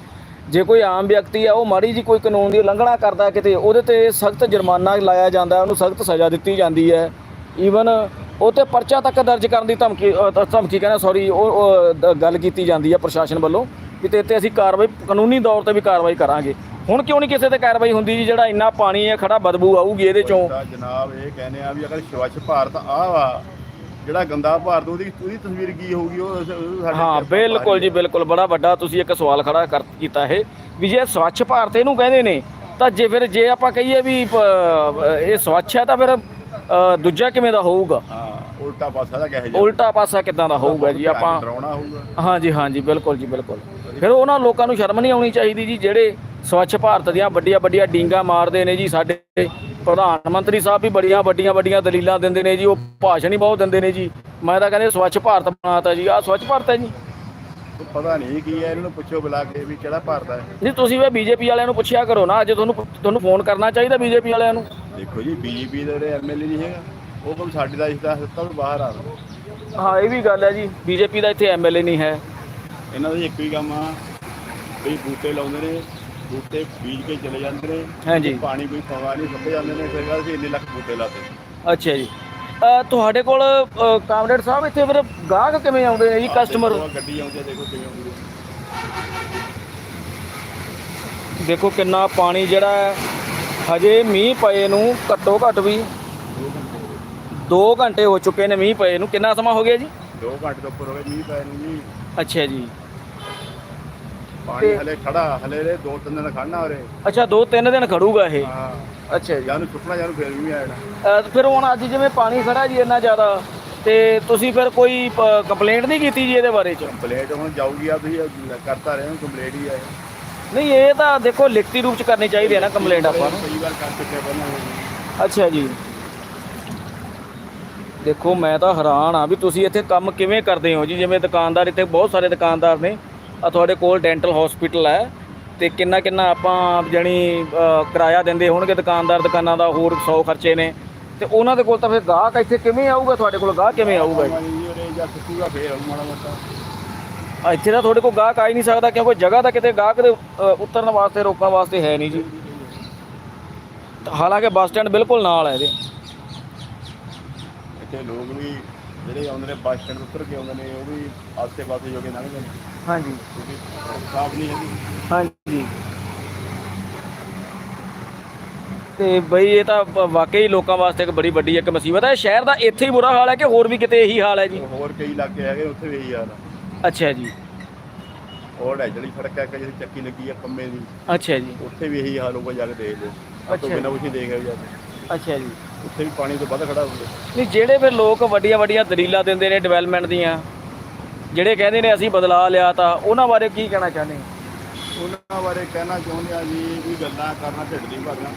Speaker 1: ਜੇ ਕੋਈ ਆਮ ਵਿਅਕਤੀ ਆ, ਉਹ ਮਾੜੀ ਜੀ ਕੋਈ ਕਾਨੂੰਨ ਦੀ ਉਲੰਘਣਾ ਕਰਦਾ ਕਿਤੇ, ਉਹਦੇ ਤੇ ਸਖਤ ਜੁਰਮਾਨਾ ਲਾਇਆ ਜਾਂਦਾ ਉਹਨੂੰ ਸਖਤ ਸਜ਼ਾ ਦਿੱਤੀ ਜਾਂਦੀ ਹੈ। ਈਵਨ ਉਹ ਤੇ ਪਰਚਾ ਤੱਕ ਦਰਜ ਕਰਨ ਦੀ ਧਮਕੀ ਧਮਕੀ ਕਹਿੰਦਾ ਸੌਰੀ ਉਹ ਗੱਲ ਕੀਤੀ ਜਾਂਦੀ ਹੈ ਪ੍ਰਸ਼ਾਸਨ ਵੱਲੋਂ ਕਿ ਤੇ ਤੇ ਅਸੀਂ ਕਾਰਵਾਈ, ਕਾਨੂੰਨੀ ਤੌਰ ਤੇ ਵੀ ਕਾਰਵਾਈ ਕਰਾਂਗੇ। ਹੁਣ ਕਿਉਂ ਨਹੀਂ ਕਿਸੇ ਤੇ ਕਾਰਵਾਈ ਹੁੰਦੀ ਜੀ, ਜਿਹੜਾ ਇੰਨਾ ਪਾਣੀ ਹੈ, ਖੜਾ ਬਦਬੂ ਆਊਗੀ ਇਹਦੇ ਚੋਂ?
Speaker 2: ਜਨਾਬ ਇਹ ਕਹਿੰਦੇ ਆ ਵੀ ਅਗਰ ਸਵੱਛ ਭਾਰਤ ਆ ਜਿਹੜਾ ਗੰਦਾ ਭਾਰਤ ਉਹਦੀ ਉਹਦੀ ਤਸਵੀਰ ਕੀ ਹੋਊਗੀ? ਉਹ ਸਾਡੇ
Speaker 1: ਹਾਂ ਬਿਲਕੁਲ ਜੀ। ਬਿਲਕੁਲ। ਬੜਾ ਵੱਡਾ ਤੁਸੀਂ ਇੱਕ ਸਵਾਲ ਖੜਾ ਕਰ ਕੀਤਾ ਇਹ ਵੀ ਜੇ ਸਵੱਛ ਭਾਰਤ ਇਹਨੂੰ ਕਹਿੰਦੇ ਨੇ ਤਾਂ ਜੇ ਫਿਰ ਜੇ ਆਪਾਂ ਕਹੀਏ ਵੀ ਇਹ ਸਵੱਛ ਹੈ ਤਾਂ ਫਿਰ ਦੂਜਾ ਕਿਵੇਂ ਦਾ ਹੋਊਗਾ?
Speaker 2: ਹਾਂ ਉਲਟਾ ਪਾਸਾ ਦਾ ਕਹੇ ਜੀ
Speaker 1: ਉਲਟਾ ਪਾਸਾ ਕਿਦਾਂ ਦਾ ਹੋਊਗਾ ਜੀ? ਆਪਾਂ ਹਾਂਜੀ ਹਾਂਜੀ ਬਿਲਕੁਲ ਜੀ ਬਿਲਕੁਲ। ਫਿਰ ਉਹਨਾਂ ਲੋਕਾਂ ਨੂੰ ਸ਼ਰਮ ਨਹੀਂ ਆਉਣੀ ਚਾਹੀਦੀ ਜੀ ਜਿਹੜੇ ਸਵੱਛ ਭਾਰਤ ਦੀਆਂ ਵੱਡੀਆਂ ਵੱਡੀਆਂ ਡੀਂਗਾ ਮਾਰਦੇ ਨੇ ਜੀ ਸਾਡੇ ਪ੍ਰਧਾਨ ਮੰਤਰੀ ਸਾਹਿਬ ਵੀ ਬੜੀਆਂ ਵੱਡੀਆਂ ਵੱਡੀਆਂ ਦਲੀਲਾਂ ਦਿੰਦੇ ਨੇ ਜੀ ਉਹ ਭਾਸ਼ਣ ਹੀ ਬਹੁਤ ਦਿੰਦੇ ਨੇ ਜੀ। ਮੈਂ ਤਾਂ ਕਹਿੰਦੇ ਸਵੱਛ ਭਾਰਤ ਬਣਾਤਾ ਜੀ। ਆਹ ਸਵੱਛ ਭਾਰਤ ਹੈ ਜੀ।
Speaker 2: ਪਤਾ ਨਹੀਂ ਕੀ ਹੈ ਇਹਨਾਂ ਨੂੰ ਪੁੱਛੋ ਬੁਲਾ ਕੇ ਵੀ ਕਿਹੜਾ ਭਾਰਤ ਹੈ।
Speaker 1: ਜੀ ਤੁਸੀਂ ਵੀ ਬੀਜੇਪੀ ਵਾਲਿਆਂ ਨੂੰ ਪੁੱਛਿਆ ਕਰੋ ਨਾ ਅੱਜ ਤੁਹਾਨੂੰ ਤੁਹਾਨੂੰ ਫੋਨ ਕਰਨਾ ਚਾਹੀਦਾ ਬੀਜੇਪੀ ਵਾਲਿਆਂ ਨੂੰ।
Speaker 2: ਦੇਖੋ ਜੀ ਬੀਜੇਪੀ ਦੇ ਜਿਹੜੇ ਐਮਐਲਏ ਨਹੀਂ ਹੈਗਾ ਉਹ ਕੋਲ ਸਾਡੇ ਦਾ ਹਿੱਸਾ ਸੱਤਾ ਤੋਂ ਬਾਹਰ ਆ
Speaker 1: ਹਾਂ ਇਹ ਵੀ ਗੱਲ ਹੈ ਜੀ ਬੀਜੇਪੀ ਦਾ ਇੱਥੇ ਐਮਐਲਏ ਨਹੀਂ ਹੈ।
Speaker 2: ਇਹਨਾਂ ਦਾ ਇੱਕ ਹੀ ਕੰਮ ਆ ਵੀ ਬੂਟੇ ਲਾਉਂਦੇ ਨੇ ਬੂਟੇ ਬੀਜ ਕੇ ਚਲੇ ਜਾਂਦੇ ਨੇ
Speaker 1: ਹਾਂਜੀ।
Speaker 2: ਪਾਣੀ ਕੋਈ ਪਵਾ ਨਹੀਂ ਸੱਪੇ ਜਾਂਦੇ ਨੇ ਫਿਰ ਕਹਿੰਦੇ ਸੀ ਇੰਨੇ ਲੱਖ ਬੂਟੇ ਲਾਤੇ।
Speaker 1: ਅੱਛਾ ਜੀ। ਅ, ਤੁਹਾਡੇ ਕੋਲ ਅ, ਕਾਮਰੇਡ ਸਾਹਿਬ ਇੱਥੇ ਫਿਰ ਗਾਹਕ ਕਿਵੇਂ ਆਉਂਦੇ ਨੇ ਜੀ ਕਸਟਮਰ
Speaker 2: ਉਹ ਗੱਡੀ ਆਉਂਦੀ ਆ, ਦੇਖੋ ਕਿਵੇਂ ਆਉਂਦੀ ਆ।
Speaker 1: ਦੇਖੋ ਕਿੰਨਾ ਪਾਣੀ ਜਿਹੜਾ ਹੈ ਹਜੇ ਮੀਂਹ ਪਏ ਨੂੰ ਘੱਟੋ ਘੱਟ ਵੀ 2 ਘੰਟੇ ਹੋ ਚੁੱਕੇ ਨੇ ਮੀਂਹ ਪਏ ਨੂੰ। ਕਿੰਨਾ ਸਮਾਂ ਹੋ ਗਿਆ ਜੀ?
Speaker 2: ਦੋ ਘੰਟੇ ਤੋਂ ਉੱਪਰ ਹੋ ਗਏ ਮੀਂਹ ਪੈ ਨੂੰ ਜੀ।
Speaker 1: ਅੱਛਾ ਜੀ।
Speaker 2: ਪਾਣੀ ਹਲੇ ਖੜਾ ਹਲੇ ਰੇ ਦੋ ਤਿੰਨ ਦਿਨ ਖੜਨਾ ਉਰੇ।
Speaker 1: ਅੱਛਾ 2-3 ਦਿਨ ਖੜੂਗਾ ਇਹ?
Speaker 2: ਹਾਂ।
Speaker 1: ਅੱਛਾ ਜੀ।
Speaker 2: ਜਾਂ ਨੂੰ ਸੁੱਕਣਾ ਜਾਂ ਨੂੰ ਫੇਰ ਵੀ ਆਣਾ
Speaker 1: ਅ, ਫਿਰ ਹੁਣ ਅੱਜ ਜਿਵੇਂ ਪਾਣੀ ਖੜਾ ਜੀ ਇੰਨਾ ਜ਼ਿਆਦਾ ਤੇ ਤੁਸੀਂ ਫਿਰ ਕੋਈ ਕੰਪਲੇਂਟ ਨਹੀਂ ਕੀਤੀ ਜੀ ਇਹਦੇ ਬਾਰੇ ਚ?
Speaker 2: ਕੰਪਲੇਂਟ ਹੁਣ ਜਾਊਗੀ ਆ ਤੁਸੀਂ ਕਰਤਾ ਰਹੇ ਹੋ ਕੰਪਲੇਂਟ ਹੀ ਆ
Speaker 1: ਨਹੀਂ ਇਹ ਤਾਂ ਦੇਖੋ ਲਿਖਤੀ ਰੂਪ ਚ ਕਰਨੀ ਚਾਹੀਦੀ ਹੈ ਨਾ ਕੰਪਲੇਂਟ ਆਪਾਂ ਨੂੰ।
Speaker 2: ਕਈ ਵਾਰ ਕਰ ਚੁੱਕੇ ਪਹਿਲਾਂ
Speaker 1: ਅੱਛਾ ਜੀ। ਦੇਖੋ ਮੈਂ ਤਾਂ ਹੈਰਾਨ ਆ ਵੀ ਤੁਸੀਂ ਇੱਥੇ ਕੰਮ ਕਿਵੇਂ ਕਰਦੇ ਹੋ ਜੀ? ਜਿਵੇਂ ਦੁਕਾਨਦਾਰ ਇੱਥੇ ਬਹੁਤ ਸਾਰੇ ਦੁਕਾਨਦਾਰ ਨੇ। ਆ ਤੁਹਾਡੇ ਕੋਲ ਡੈਂਟਲ ਹਸਪੀਟਲ ਹੈ ਤੇ ਕਿੰਨਾ ਕਿੰਨਾ ਆਪਾਂ ਜਾਣੀ ਕਿਰਾਇਆ ਦਿੰਦੇ ਹੋਣਗੇ ਦੁਕਾਨਦਾਰ ਦੁਕਾਨਾਂ ਦਾ ਹੋਰ 100 ਖਰਚੇ ਨੇ। ਤੇ ਉਹਨਾਂ ਦੇ ਕੋਲ ਤਾਂ ਫਿਰ ਗਾਹਕ ਇੱਥੇ ਕਿਵੇਂ ਆਊਗਾ? ਤੁਹਾਡੇ ਕੋਲ ਗਾਹਕ ਕਿਵੇਂ ਆਊਗਾ? ਜੀ ਇੱਥੇ ਤਾਂ ਤੁਹਾਡੇ ਕੋਲ ਗਾਹਕ ਆ ਹੀ ਨਹੀਂ ਸਕਦਾ ਕਿਉਂਕਿ ਜਗ੍ਹਾ ਤਾਂ ਕਿਤੇ ਗਾਹਕ ਦੇ ਉਤਰਨ ਵਾਸਤੇ ਰੋਕਣ ਵਾਸਤੇ ਹੈ ਨਹੀਂ ਜੀ। ਹਾਲਾਂਕਿ ਬੱਸ ਸਟੈਂਡ ਬਿਲਕੁਲ ਨਾਲ ਹੈ ਇਹਦੇ।
Speaker 2: ਇੱਥੇ ਲੋਕ ਵੀ ਜਿਹੜੇ ਆਉਂਦੇ ਨੇ ਬੱਸ ਸਟੈਂਡ ਉੱਤਰ ਕੇ ਆਉਂਦੇ ਨੇ ਉਹ ਵੀ ਆਸੇ ਪਾਸੇ ਜੋ ਕੇ ਲੰਘਦੇ ਨੇ।
Speaker 1: ਹਾਂਜੀ।
Speaker 2: ਕਿਉਂਕਿ ਸੜਕ ਸਾਫ਼ ਨਹੀਂ ਹੈਗੀ
Speaker 1: ਹਾਂਜੀ। ਤੇ ਬਈ ਇਹ ਤਾਂ ਵਾਕਈ ਲੋਕਾਂ ਵਾਸਤੇ ਇੱਕ ਬੜੀ ਵੱਡੀ ਇੱਕ ਮੁਸੀਬਤ ਹੈ। ਸ਼ਹਿਰ ਦਾ ਇੱਥੇ ਹੀ ਬੁਰਾ ਹਾਲ ਹੈ ਕਿ ਹੋਰ ਵੀ ਕਿਤੇ ਇਹੀ ਹਾਲ ਹੈ ਜੀ?
Speaker 2: ਹੋਰ ਕਈ ਇਲਾਕੇ ਹੈਗੇ ਉੱਥੇ ਵੀ ਇਹੀ ਹਾਲ ਆ।
Speaker 1: ਅੱਛਾ ਜੀ।
Speaker 2: ਉਹ ਜਿਹੜੀ ਸੜਕ ਹੈ ਕਿ ਜਿਹੜੀ ਚੱਕੀ ਲੱਗੀ ਆ ਕੰਮੇ ਦੀ।
Speaker 1: ਅੱਛਾ ਜੀ।
Speaker 2: ਉੱਥੇ ਵੀ ਇਹੀ ਹਾਲ ਹੋਊਗਾ ਜਾ ਕੇ ਦੇਖ ਲਿਓ
Speaker 1: ਅੱਛਾ।
Speaker 2: ਅੱਛਾ। ਬਿਨਾਂ ਕੁਛ ਦੇਖ ਲਿਓ ਜਾ ਕੇ।
Speaker 1: ਅੱਛਾ ਜੀ।
Speaker 2: ਉੱਥੇ ਵੀ ਪਾਣੀ ਤੋਂ ਵੱਧ ਖੜਾ ਹੁੰਦਾ।
Speaker 1: ਨਹੀਂ ਜਿਹੜੇ ਫਿਰ ਲੋਕ ਵੱਡੀਆਂ ਵੱਡੀਆਂ ਦਲੀਲਾਂ ਦਿੰਦੇ ਨੇ ਡਿਵੈਲਪਮੈਂਟ ਦੀਆਂ ਜਿਹੜੇ ਕਹਿੰਦੇ ਨੇ ਅਸੀਂ ਬਦਲਾ ਲਿਆ ਤਾਂ ਉਹਨਾਂ ਬਾਰੇ ਕੀ ਕਹਿਣਾ ਚਾਹੁੰਦੇ ਹੋ?
Speaker 2: ਉਹਨਾਂ ਬਾਰੇ ਕਹਿਣਾ ਚਾਹੁੰਦੇ ਆ ਜੀ ਵੀ ਗੱਲਾਂ ਕਰਨਾ ਢਿੱਡ ਨਹੀਂ ਭਰਨਾ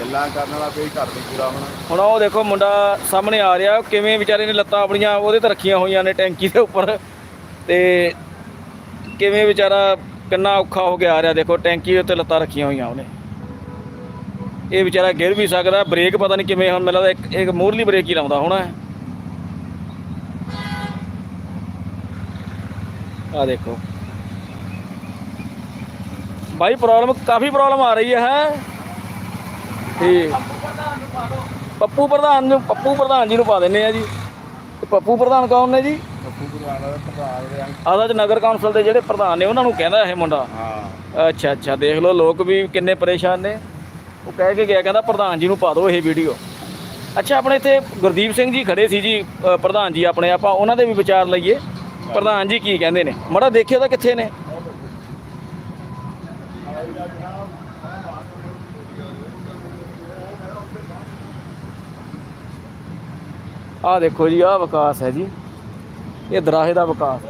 Speaker 2: ਗੱਲਾਂ ਕਰਨ ਵਾਲਾ ਕੋਈ ਘਰ ਨਹੀਂ ਪੂਰਾ ਹੋਣਾ।
Speaker 1: ਹੁਣ ਉਹ ਦੇਖੋ ਮੁੰਡਾ ਸਾਹਮਣੇ ਆ ਰਿਹਾ ਕਿਵੇਂ ਵਿਚਾਰੇ ਨੇ ਲੱਤਾਂ ਆਪਣੀਆਂ ਉਹਦੇ ਤੇ ਰੱਖੀਆਂ ਹੋਈਆਂ ਨੇ ਟੈਂਕੀ ਦੇ ਉੱਪਰ। ਤੇ ਕਿਵੇਂ ਵਿਚਾਰਾ ਕਿੰਨਾ ਔਖਾ ਹੋ ਕੇ ਆ ਰਿਹਾ ਦੇਖੋ ਟੈਂਕੀ ਦੇ ਉੱਤੇ ਲੱਤਾਂ ਰੱਖੀਆਂ ਹੋਈਆਂ ਉਹਨੇ। ਇਹ ਵਿਚਾਰਾ ਗਿਰ ਵੀ ਸਕਦਾ ਬ੍ਰੇਕ ਪਤਾ ਨਹੀਂ ਕਿਵੇਂ ਹੁਣ ਮੈਨੂੰ ਲੱਗਦਾ ਇੱਕ ਇੱਕ ਮੂਰਲੀ ਬ੍ਰੇਕ ਹੀ ਲਾਉਂਦਾ ਹੋਣਾ ਆ ਦੇਖੋ। ਭਾਈ ਪ੍ਰੋਬਲਮ ਕਾਫੀ ਪ੍ਰੋਬਲਮ ਆ ਰਹੀ ਹੈ ਹੈ? ਠੀਕ। ਪੱਪੂ ਪ੍ਰਧਾਨ ਨੂੰ ਪੱਪੂ ਪ੍ਰਧਾਨ ਜੀ ਨੂੰ ਪਾ ਦਿੰਨੇ ਆ ਜੀ। ਤੇ ਪੱਪੂ ਪ੍ਰਧਾਨ ਕੌਣ ਨੇ ਜੀ? ਆਦਾ ਚ ਨਗਰ ਕੌਂਸਲ ਦੇ ਜਿਹੜੇ ਪ੍ਰਧਾਨ ਨੇ ਉਹਨਾਂ ਨੂੰ ਕਹਿੰਦਾ ਇਹ ਮੁੰਡਾ।
Speaker 2: ਹਾਂ।
Speaker 1: ਅੱਛਾ ਅੱਛਾ ਦੇਖ ਲਓ ਲੋਕ ਵੀ ਕਿੰਨੇ ਪਰੇਸ਼ਾਨ ਨੇ। ਉਹ ਕਹਿ ਕੇ ਗਿਆ ਕਹਿੰਦਾ ਪ੍ਰਧਾਨ ਜੀ ਨੂੰ ਪਾ ਦਿਓ ਇਹ ਵੀਡੀਓ। ਅੱਛਾ ਆਪਣੇ ਇੱਥੇ ਗੁਰਦੀਪ ਸਿੰਘ ਜੀ ਖੜੇ ਸੀ ਜੀ ਪ੍ਰਧਾਨ ਜੀ ਆਪਣੇ ਆਪਾਂ ਉਹਨਾਂ ਦੇ ਵੀ ਵਿਚਾਰ ਲਈਏ। ਪ੍ਰਧਾਨ ਜੀ ਕੀ ਕਹਿੰਦੇ ਨੇ? ਮੜਾ ਦੇਖਿਓ ਤਾਂ ਕਿੱਥੇ ਨੇ। ਆਹ ਦੇਖੋ ਜੀ ਆਹ ਵਿਕਾਸ ਹੈ ਜੀ। ਇਹ ਦਰਾਹੇ ਦਾ ਵਿਕਾਸ।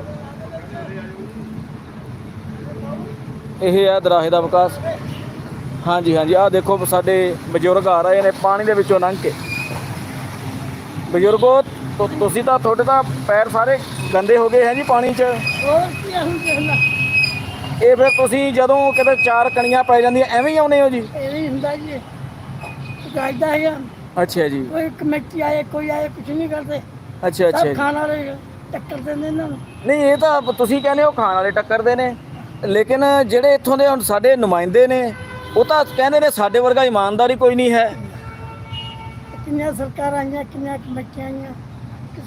Speaker 1: ਇਹ ਹੈ ਦਰਾਹੇ ਦਾ ਵਿਕਾਸ। ਹਾਂਜੀ ਹਾਂਜੀ ਆਹ ਦੇਖੋ ਸਾਡੇ ਬਜ਼ੁਰਗ ਆ ਰਹੇ ਨੇ, ਪਾਣੀ ਦੇ ਵਿੱਚੋਂ ਲੰਘ ਕੇ। ਬਜ਼ੁਰਗੋ ਤੁ- ਤੁਸੀਂ ਤਾਂ ਤੁਹਾਡੇ ਤਾਂ ਪੈਰ ਸਾਰੇ ਗੰਦੇ ਹੋ ਗਏ ਹੈ ਜੀ ਪਾਣੀ 'ਚ।
Speaker 3: ਹੋਰ ਕੀ ਆ ਹੁਣ ਦੇਖ ਲੈ।
Speaker 1: ਇਹ ਫਿਰ ਤੁਸੀਂ ਜਦੋਂ ਕਿਤੇ ਚਾਰ ਕਣੀਆਂ ਪੈ ਜਾਂਦੀਆਂ ਐਵੇਂ ਹੀ ਆਉਨੇ ਹੋ ਜੀ?
Speaker 3: ਇਹ ਨਹੀਂ ਹੁੰਦਾ ਜੀ। ਚਾਹੀਦਾ ਹੈਗਾ।
Speaker 1: ਅੱਛਾ ਜੀ।
Speaker 3: ਕੋਈ ਕਮੇਟੀ ਆਏ ਕੋਈ ਆਏ ਕੁਝ ਨਹੀਂ ਕਰਦੇ।
Speaker 1: ਅੱਛਾ ਅੱਛਾ
Speaker 3: ਸਭ
Speaker 1: ਜੀ।
Speaker 3: ਖਾਣ ਵਾਲੇ ਟੱਕਰ ਦਿੰਦੇ ਇਹਨਾਂ ਨੂੰ।
Speaker 1: ਨਹੀਂ ਇਹ ਤਾਂ ਤੁਸੀਂ ਕਹਿੰਦੇ ਹੋ ਖਾਣ ਵਾਲੇ ਟੱਕਰਦੇ ਨੇ। ਲੇਕਿਨ ਜਿਹੜੇ ਇੱਥੋਂ ਦੇ ਹੁਣ ਸਾਡੇ ਨੁਮਾਇੰਦੇ ਨੇ ਉਹ ਤਾਂ ਕਹਿੰਦੇ ਨੇ ਸਾਡੇ ਵਰਗਾ ਇਮਾਨਦਾਰੀ ਕੋਈ ਨਹੀਂ ਹੈ।
Speaker 3: ਕਿੰਨੀਆਂ ਸਰਕਾਰਾਂ ਆਈਆਂ ਕਿੰਨੀਆਂ ਕਮੇਟੀਆਂ ਆਈਆਂ।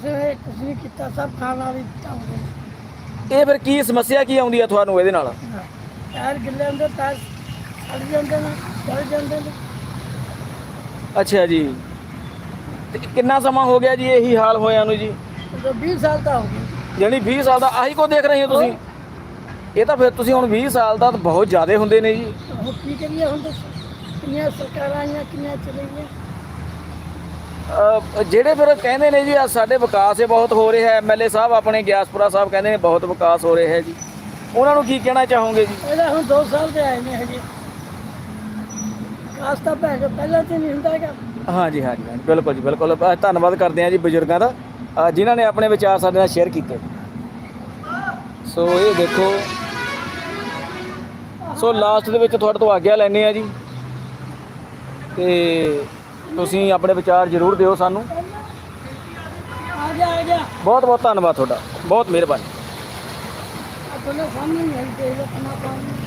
Speaker 3: ਕਿਸੇ ਨੇ ਕੁਝ ਨਹੀਂ ਕੀਤਾ ਸਭ ਖਾਣ ਵਾਲੇ ਚਾਹੁੰਦੇ ਨੇ
Speaker 1: ਇਹ ਫਿਰ ਕੀ ਸਮੱਸਿਆ ਕੀ ਆਉਂਦੀ ਹੈ ਤੁਹਾਨੂੰ ਇਹਦੇ ਨਾਲ?
Speaker 3: ਟਾਇਰ ਗਿੱਲੇ ਹੁੰਦੇ ਟਾਇਰ ਸੜ ਜਾਂਦੇ ਨੇ ਚੜ ਜਾਂਦੇ ਨੇ।
Speaker 1: ਅੱਛਾ ਜੀ। ਤੇ ਕਿੰਨਾ ਸਮਾਂ ਹੋ ਗਿਆ ਜੀ ਇਹੀ ਹਾਲ ਹੋਇਆ ਨੂੰ ਜੀ?
Speaker 3: ਉਹ 20 ਸਾਲ ਦਾ ਹੋ ਗਿਆ
Speaker 1: ਯਾਨੀ 20 ਸਾਲ ਦਾ ਆਹੀ ਕੋ ਦੇਖ ਰਹੇ ਹੋ ਤੁਸੀਂ? ਇਹ ਤਾਂ ਫਿਰ ਤੁਸੀਂ ਹੁਣ 20 ਸਾਲ ਦਾ ਤਾਂ ਬਹੁਤ ਜ਼ਿਆਦਾ ਹੁੰਦੇ ਨੇ ਜੀ।
Speaker 3: ਹੁਣ ਕੀ ਕਰੀਏ ਹੁਣ ਦੱਸੋ? ਕਿੰਨੀਆਂ ਸਰਕਾਰਾਂ ਆਈਆਂ ਕਿੰਨੀਆਂ ਚਲੇ
Speaker 1: ਅਹ ਜਿਹੜੇ ਫਿਰ ਕਹਿੰਦੇ ਨੇ ਜੀ ਆਹ ਸਾਡੇ ਵਿਕਾਸ ਇਹ ਬਹੁਤ ਹੋ ਰਿਹਾ ਹੈ। ਐਮਐਲਏ ਸਾਹਿਬ ਆਪਣੇ ਗਿਆਸਪੁਰਾ ਸਾਹਿਬ ਕਹਿੰਦੇ ਨੇ ਬਹੁਤ ਵਿਕਾਸ ਹੋ ਰਿਹਾ ਹੈ ਜੀ। ਉਹਨਾਂ ਨੂੰ ਕੀ ਕਹਿਣਾ ਚਾਹੋਗੇ ਜੀ?
Speaker 3: ਇਹਦਾ ਹੁਣ 2 ਸਾਲ ਦੇ ਆਏ ਨੇ ਹਜੇ। ਕਾਸਤਾ ਪੈ ਗਿਆ ਪਹਿਲਾਂ ਤੇ ਨਹੀਂ ਹੁੰਦਾ ਹੈਗਾ।
Speaker 1: ਹਾਂਜੀ ਹਾਂਜੀ ਬਿਲਕੁਲ ਜੀ ਬਿਲਕੁਲ। ਧੰਨਵਾਦ ਕਰਦੇ ਹਾਂ ਜੀ ਬਜ਼ੁਰਗਾਂ ਦਾ। ਜਿਨ੍ਹਾਂ ਨੇ ਆਪਣੇ ਵਿਚਾਰ ਸਾਡੇ ਨਾਲ ਸ਼ੇਅਰ ਕੀਤੇ। ਸੋ ਇਹ ਦੇਖੋ। ਸੋ ਲਾਸਟ ਦੇ ਵਿੱਚ ਤੁਹਾਡੇ ਤੋਂ ਆਗਿਆ ਲੈਣੇ ਆ ਜੀ। ਤੇ ਤੁਸੀਂ ਆਪਣੇ ਵਿਚਾਰ ਜ਼ਰੂਰ ਦਿਓ ਸਾਨੂੰ।
Speaker 3: ਆ ਗਿਆ ਆ ਗਿਆ
Speaker 1: ਬਹੁਤ ਬਹੁਤ ਧੰਨਵਾਦ ਤੁਹਾਡਾ। ਬਹੁਤ ਮਿਹਰਬਾਨੀ।
Speaker 3: ਆਪਣੇ ਸਾਹਮਣੇ ਹੀ ਹੈ ਦੇਖ ਲਓ ਪਾਣੀ